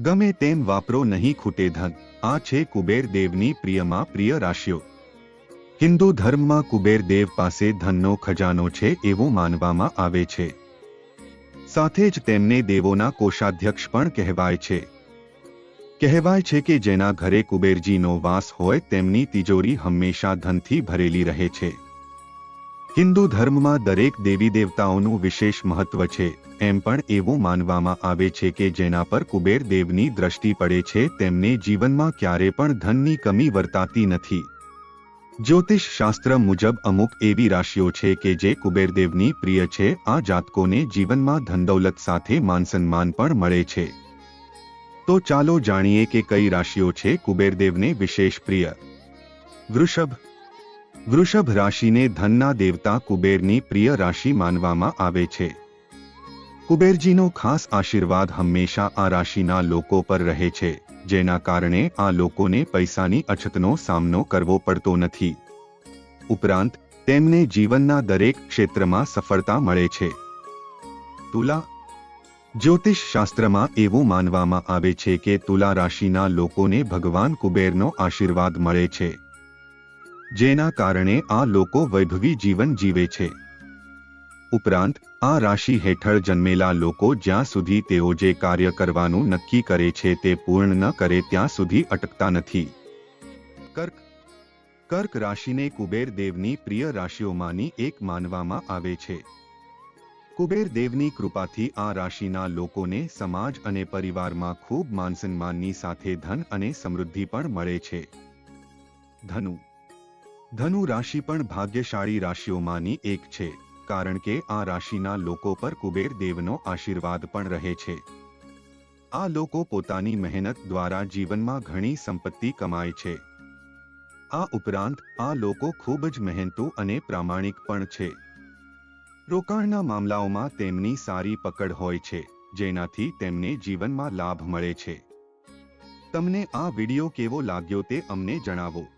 ગમે તેમ વાપરો નહીં ખૂટે ધન. આ છે કુબેર દેવની પ્રિયમાં પ્રિય રાશિઓ. હિન્દુ ધર્મમાં કુબેર દેવ પાસે ધનનો ખજાનો છે એવું માનવામાં આવે છે. સાથે જ તેમને દેવોના કોષાધ્યક્ષ પણ કહેવાય છે. કહેવાય છે કે જેના ઘરે કુબેરજીનો વાસ હોય તેમની તિજોરી હંમેશા ધનથી ભરેલી રહે છે. હિન્દુ ધર્મમાં દરેક દેવી દેવતાઓનું વિશેષ મહત્વ છે, એમ પણ એવું માનવામાં આવે છે કે જેના પર કુબેર દેવની દ્રષ્ટિ પડે છે, તેમને જીવનમાં ક્યારે પણ ધનની કમી વર્તાતી નથી. જ્યોતિષ શાસ્ત્ર મુજબ અમુક એવી રાશિઓ છે કે જે કુબેરદેવની પ્રિય છે, આ જાતકોને જીવનમાં ધનદૌલત સાથે માનસન્માન પણ મળે છે. તો ચાલો જાણીએ કે કઈ રાશિઓ છે કુબેરદેવને વિશેષ પ્રિય? વૃષભ વૃષભ રાશિને ધનના દેવતા કુબેરની પ્રિય રાશિ માનવામાં આવે છે. કુબેરજીનો ખાસ આશીર્વાદ હંમેશા આ રાશિના લોકો પર રહે છે, જેના કારણે આ લોકોને પૈસાની અછતનો સામનો કરવો પડતો નથી. ઉપરાંત, તેમને જીવનના દરેક ક્ષેત્રમાં સફળતા મળે છે. તુલા જ્યોતિષ શાસ્ત્રમાં એવું માનવામાં આવે છે કે તુલા રાશિના લોકોને ભગવાન કુબેરનો આશીર્વાદ મળે છે. જેના કારણે આ લોકો વૈભવી જીવન જીવે છે. ઉપરાંત, આ રાશિ હેઠળ જન્મેલા લોકો જ્યાં સુધી તેઓ જે કાર્ય કરવાનું નક્કી કરે છે તે પૂર્ણ ન કરે ત્યાં સુધી અટકતા નથી. કર્ક. કર્ક રાશિને કુબેર દેવની પ્રિય રાશિઓમાંની એક માનવામાં આવે છે. કુબેર દેવની કૃપાથી આ રાશિના લોકોને સમાજ અને પરિવારમાં ખૂબ માનસન્માનની સાથે ધન અને સમૃદ્ધિ પણ મળે છે. ધનુ. ધનુ રાશિ પણ ભાગ્યશાળી રાશિઓમાંની એક છે, કારણ કે આ રાશિના લોકો પર કુબેર દેવનો આશીર્વાદ પણ રહે છે. આ લોકો પોતાની મહેનત દ્વારા જીવનમાં ઘણી સંપત્તિ કમાય છે. આ ઉપરાંત, આ લોકો ખૂબ જ મહેનતુ અને પ્રામાણિક પણ છે. રોકાણના મામલાઓમાં તેમની સારી પકડ હોય છે, જેનાથી તેમને જીવનમાં લાભ મળે છે. તમને આ વિડિયો કેવો લાગ્યો તે અમને જણાવો.